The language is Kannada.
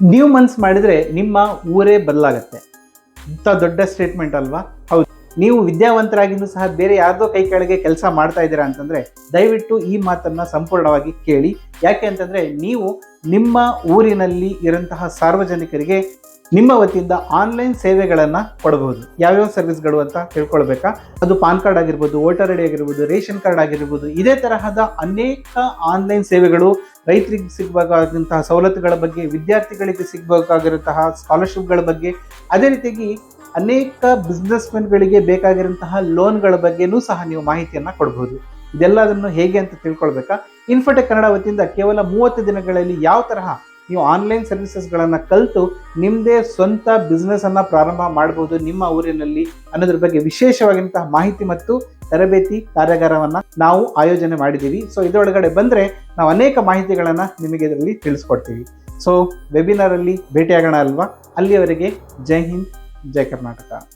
ನೀವು ಮನ್ಸು ಮಾಡಿದ್ರೆ ನಿಮ್ಮ ಊರೇ ಬದಲಾಗತ್ತೆ. ಇಂಥ ದೊಡ್ಡ ಸ್ಟೇಟ್ಮೆಂಟ್ ಅಲ್ವಾ? ಹೌದು. ನೀವು ವಿದ್ಯಾವಂತರಾಗಿನೂ ಸಹ ಬೇರೆ ಯಾರ್ದೋ ಕೈ ಕೆಳಗೆ ಕೆಲಸ ಮಾಡ್ತಾ ಇದ್ದೀರಾ ಅಂತಂದ್ರೆ ದಯವಿಟ್ಟು ಈ ಮಾತನ್ನ ಸಂಪೂರ್ಣವಾಗಿ ಕೇಳಿ. ಯಾಕೆ ಅಂತಂದ್ರೆ ನೀವು ನಿಮ್ಮ ಊರಿನಲ್ಲಿ ಇರಂತಹ ಸಾರ್ವಜನಿಕರಿಗೆ ನಿಮ್ಮ ವತಿಯಿಂದ ಆನ್ಲೈನ್ ಸೇವೆಗಳನ್ನು ಕೊಡಬಹುದು. ಯಾವ್ಯಾವ ಸರ್ವಿಸ್ಗಳು ಅಂತ ತಿಳ್ಕೊಳ್ಬೇಕಾ? ಅದು ಪಾನ್ ಕಾರ್ಡ್ ಆಗಿರ್ಬೋದು, ವೋಟರ್ ಐ ಡಿ ಆಗಿರ್ಬೋದು, ರೇಷನ್ ಕಾರ್ಡ್ ಆಗಿರ್ಬೋದು, ಇದೇ ತರಹದ ಅನೇಕ ಆನ್ಲೈನ್ ಸೇವೆಗಳು ರೈತರಿಗೆ ಸಿಗಬೇಕಾದಂತಹ ಸವಲತ್ತುಗಳ ಬಗ್ಗೆ, ವಿದ್ಯಾರ್ಥಿಗಳಿಗೆ ಸಿಗಬೇಕಾಗಿರುವಂತಹ ಸ್ಕಾಲರ್ಶಿಪ್ಗಳ ಬಗ್ಗೆ, ಅದೇ ರೀತಿಯಾಗಿ ಅನೇಕ ಬಿಸ್ನೆಸ್ಮೆನ್ಗಳಿಗೆ ಗಳಿಗೆ ಬೇಕಾಗಿರುವಂತಹ ಲೋನ್ಗಳ ಬಗ್ಗೆನೂ ಸಹ ನೀವು ಮಾಹಿತಿಯನ್ನು ಕೊಡಬಹುದು ಇದೆಲ್ಲದನ್ನು ಹೇಗೆ ಅಂತ ತಿಳ್ಕೊಳ್ಬೇಕಾ? ಇನ್ಫೋಟೆಕ್ ಕನ್ನಡ ವತಿಯಿಂದ ಕೇವಲ ಮೂವತ್ತು ದಿನಗಳಲ್ಲಿ ಯಾವ ತರಹ ನೀವು ಆನ್ಲೈನ್ ಸರ್ವಿಸಸ್ಗಳನ್ನು ಕಲಿತು ನಿಮ್ಮದೇ ಸ್ವಂತ ಬಿಸ್ನೆಸ್ಸನ್ನು ಪ್ರಾರಂಭ ಮಾಡ್ಬೋದು ನಿಮ್ಮ ಊರಿನಲ್ಲಿ ಅನ್ನೋದ್ರ ಬಗ್ಗೆ ವಿಶೇಷವಾಗಿಂತಹ ಮಾಹಿತಿ ಮತ್ತು ತರಬೇತಿ ಕಾರ್ಯಾಗಾರವನ್ನ ನಾವು ಆಯೋಜನೆ ಮಾಡಿದ್ದೀವಿ. ಸೊ, ಇದರೊಳಗಡೆ ಬಂದರೆ ನಾವು ಅನೇಕ ಮಾಹಿತಿಗಳನ್ನು ನಿಮಗೆ ಇದರಲ್ಲಿ ತಿಳಿಸ್ಕೊಡ್ತೀವಿ. ಸೊ ವೆಬಿನಾರಲ್ಲಿ ಭೇಟಿಯಾಗೋಣ ಅಲ್ವಾ? ಅಲ್ಲಿಯವರೆಗೆ ಜೈ ಹಿಂದ್, ಜೈ ಕರ್ನಾಟಕ.